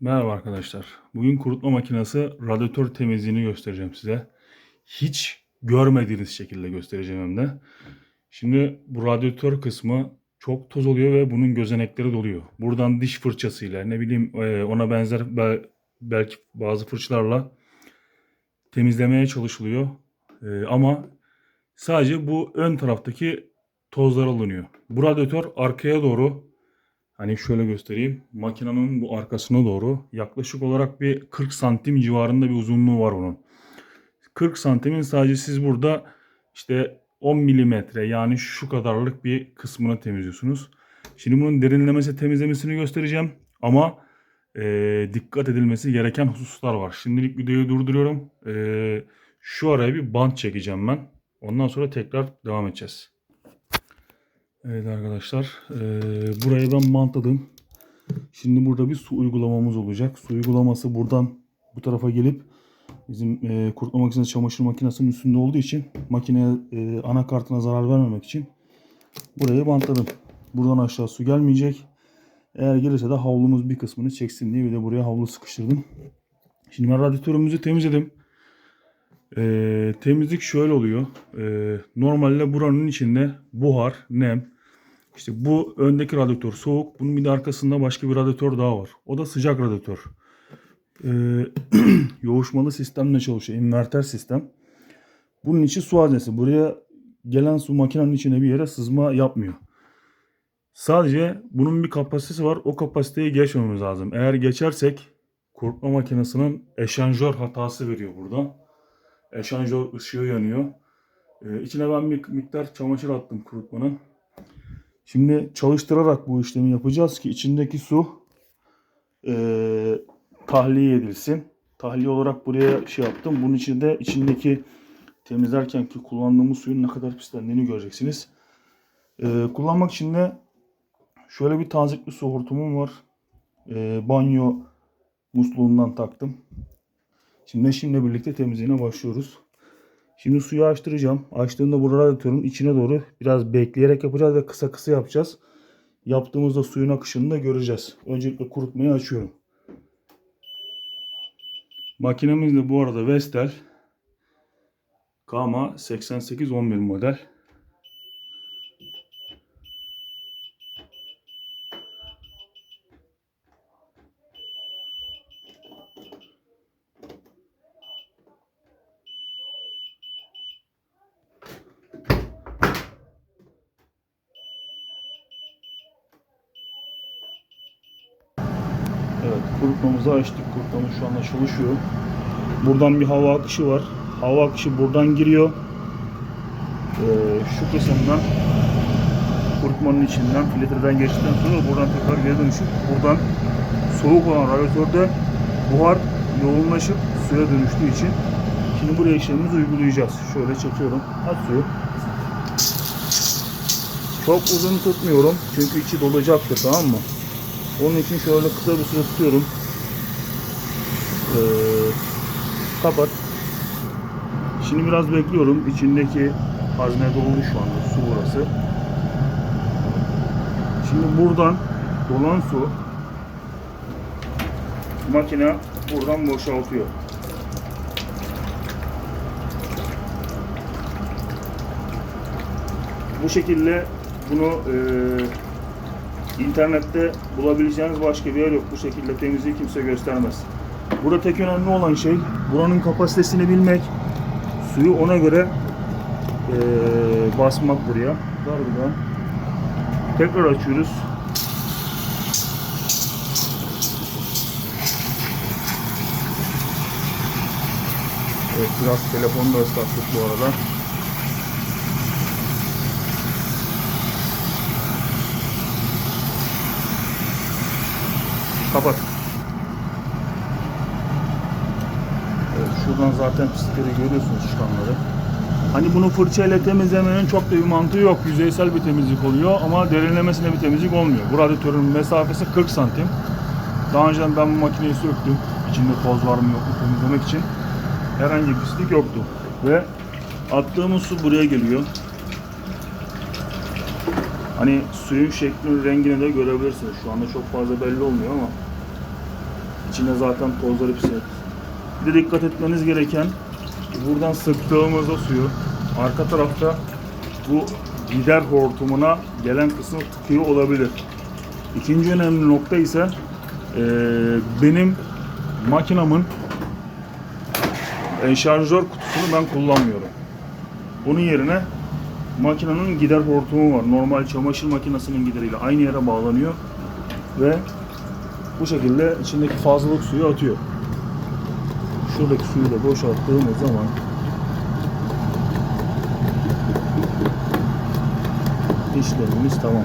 Merhaba arkadaşlar. Bugün kurutma makinesi radyatör temizliğini göstereceğim size. Hiç görmediğiniz şekilde göstereceğim hem de. Şimdi bu radyatör kısmı çok toz oluyor ve bunun gözenekleri doluyor. Buradan diş fırçasıyla ne bileyim e, ona benzer bel- belki bazı fırçalarla temizlemeye çalışılıyor. E, Ama sadece bu ön taraftaki tozlar alınıyor. Bu radyatör arkaya doğru Hani şöyle göstereyim. Makinenin bu arkasına doğru yaklaşık olarak bir 40 santim civarında bir uzunluğu var bunun. 40 santimin sadece siz burada işte 10 milimetre yani şu kadarlık bir kısmını temizliyorsunuz. Şimdi bunun derinlemesi temizlemesini göstereceğim. Ama eee, dikkat edilmesi gereken hususlar var. Şimdilik videoyu durduruyorum. Eee, şu araya bir bant çekeceğim ben. Ondan sonra tekrar devam edeceğiz. Evet arkadaşlar, eee buraya ben bantladım. Şimdi burada bir su uygulamamız olacak. Su uygulaması buradan bu tarafa gelip bizim eee kurutma makinesi çamaşır makinesinin üstünde olduğu için makineye eee, anakartına zarar vermemek için burayı bantladım. Buradan aşağı su gelmeyecek. Eğer gelirse de havlumuz bir kısmını çeksin diye bir de buraya havlu sıkıştırdım. Şimdi ben radyatörümüzü temizledim. Eee, temizlik şöyle oluyor. Eee, normalde buranın içinde buhar, nem, işte bu öndeki radyatör soğuk. Bunun bir de arkasında başka bir radyatör daha var. O da sıcak radyatör. Ee, yoğuşmalı sistemle çalışıyor. Inverter sistem. Bunun içi su haznesi. Buraya gelen su makinenin içine bir yere sızma yapmıyor. Sadece bunun bir kapasitesi var. O kapasiteyi geçmemiz lazım. Eğer geçersek kurutma makinesinin eşanjör hatası veriyor burada. Eşanjör ışığı yanıyor. Ee, içine ben bir miktar çamaşır attım kurutmanın. Şimdi çalıştırarak bu işlemi yapacağız ki içindeki su eee, tahliye edilsin. Tahliye olarak buraya şey yaptım. Bunun içinde içindeki temizlerken ki kullandığımız suyun ne kadar pislendiğini göreceksiniz. Eee, kullanmak için de şöyle bir tazikli su hortumum var. Eee, banyo musluğundan taktım. Şimdi şimdi birlikte temizliğine başlıyoruz. Şimdi suyu açtıracağım. Açtığımda bu radyatörün içine doğru biraz bekleyerek yapacağız ve kısa kısa yapacağız. Yaptığımızda suyun akışını da göreceğiz. Öncelikle kurutmayı açıyorum. Makinemiz de bu arada Vestel Kama 8811 model. Evet kurutmamızı açtık. Kurutmamız şu anda çalışıyor. Buradan bir hava akışı var. Hava akışı buradan giriyor. Ee, şu kısımdan kurutmanın içinden filtreden geçtikten sonra buradan tekrar geri dönüşüp buradan soğuk olan radyatörde buhar yoğunlaşıp suya dönüştüğü için şimdi buraya işlemimizi uygulayacağız. Şöyle çekiyorum. Aç suyu. Çok uzun tutmuyorum çünkü içi dolacaktır tamam mı? Onun için şöyle kısa bir süre tutuyorum. Ee, kapat. Şimdi biraz bekliyorum. İçindeki hazne dolu şu anda. Su burası. Şimdi buradan dolan su makine buradan boşaltıyor. Bu şekilde bunu eee İnternette bulabileceğiniz başka bir yer yok. Bu şekilde temizliği kimse göstermez. Burada tek önemli olan şey buranın kapasitesini bilmek. Suyu ona göre eee, basmak buraya. Var burada. Tekrar açıyoruz. Evet biraz telefonu da ıslattık bu arada. Kapat. Evet, şuradan zaten pislikleri görüyorsunuz çıkanları. Hani bunu fırçayla temizlemenin çok da bir mantığı yok. Yüzeysel bir temizlik oluyor ama derinlemesine bir temizlik olmuyor. Bu radyatörün mesafesi 40 santim. Daha önceden ben bu makineyi söktüm. İçinde toz var mı yok mu temizlemek için. Herhangi bir pislik yoktu. Ve attığımız su buraya geliyor. Hani suyun şeklini, rengini de görebilirsiniz. Şu anda çok fazla belli olmuyor ama İçine zaten tozlar hepsi. Bir de dikkat etmeniz gereken buradan sıktığımızda suyu arka tarafta bu gider hortumuna gelen kısmı tıkıyor olabilir. İkinci önemli nokta ise eee, benim makinamın enşarjör kutusunu ben kullanmıyorum. Bunun yerine makinenin gider hortumu var. Normal çamaşır makinesinin gideriyle aynı yere bağlanıyor ve bu şekilde içindeki fazlalık suyu atıyor. Şuradaki suyu da boşalttığımız zaman işlemimiz tamam.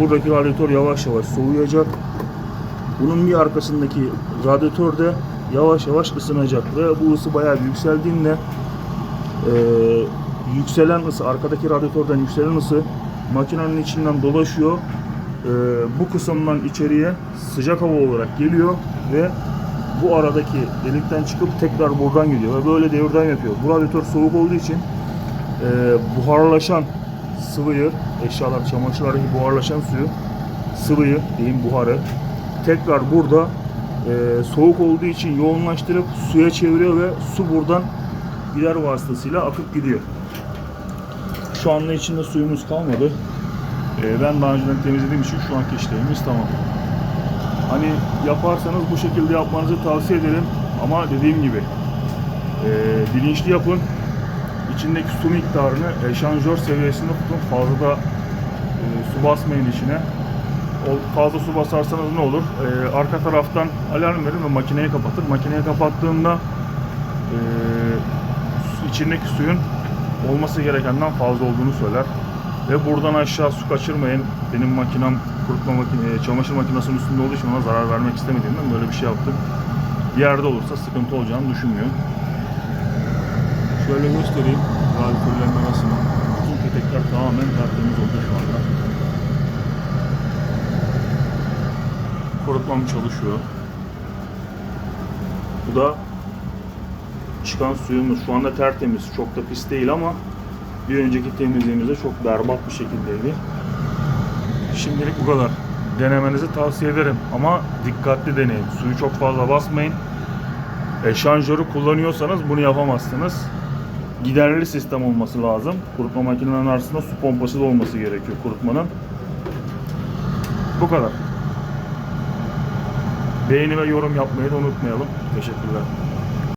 Buradaki radyatör yavaş yavaş soğuyacak. Bunun bir arkasındaki radyatör de yavaş yavaş ısınacak ve bu ısı bayağı yükseldiğinde eee, yükselen ısı, arkadaki radyatörden yükselen ısı makinenin içinden dolaşıyor. Eee, bu kısımdan içeriye sıcak hava olarak geliyor ve bu aradaki delikten çıkıp tekrar buradan gidiyor ve böyle devran yapıyor. Bu radyatör soğuk olduğu için eee, buharlaşan sıvıyı, eşyalar, çamaşırlardaki buharlaşan suyu, sıvıyı diyeyim buharı tekrar burada eee, soğuk olduğu için yoğunlaştırıp suya çeviriyor ve su buradan gider vasıtasıyla akıp gidiyor. Şu anda içinde suyumuz kalmadı. Eee, ben daha önceden temizlediğim için şu anki işlemimiz tamam. Hani yaparsanız bu şekilde yapmanızı tavsiye ederim. Ama dediğim gibi eee, bilinçli yapın. İçindeki su miktarını eşanjör seviyesinde tutun. Fazla da eee, su basmayın içine. O fazla su basarsanız ne olur? Eee, arka taraftan alarm verin ve makineyi kapatın. Makineyi kapattığında su- içindeki suyun olması gerekenden fazla olduğunu söyler. Ve buradan aşağı su kaçırmayın. Benim makinem kurutma makine, çamaşır makinesinin üstünde olduğu için ona zarar vermek istemediğimden böyle bir şey yaptım. Bir yerde olursa sıkıntı olacağını düşünmüyorum. Şöyle göstereyim. Radyatörlenme nasıl? Bütün petekler tamamen tertemiz oldu şu anda. Kurutmam çalışıyor. Bu da çıkan suyumuz şu anda tertemiz. Çok da pis değil ama bir önceki temizliğimizde çok berbat bir şekildeydi. Şimdilik bu kadar. Denemenizi tavsiye ederim ama dikkatli deneyin. Suyu çok fazla basmayın. Eşanjörü kullanıyorsanız bunu yapamazsınız. Giderli sistem olması lazım. Kurutma makinelerinin arasında su pompası da olması gerekiyor kurutmanın. Bu kadar. Beğeni ve yorum yapmayı da unutmayalım. Teşekkürler.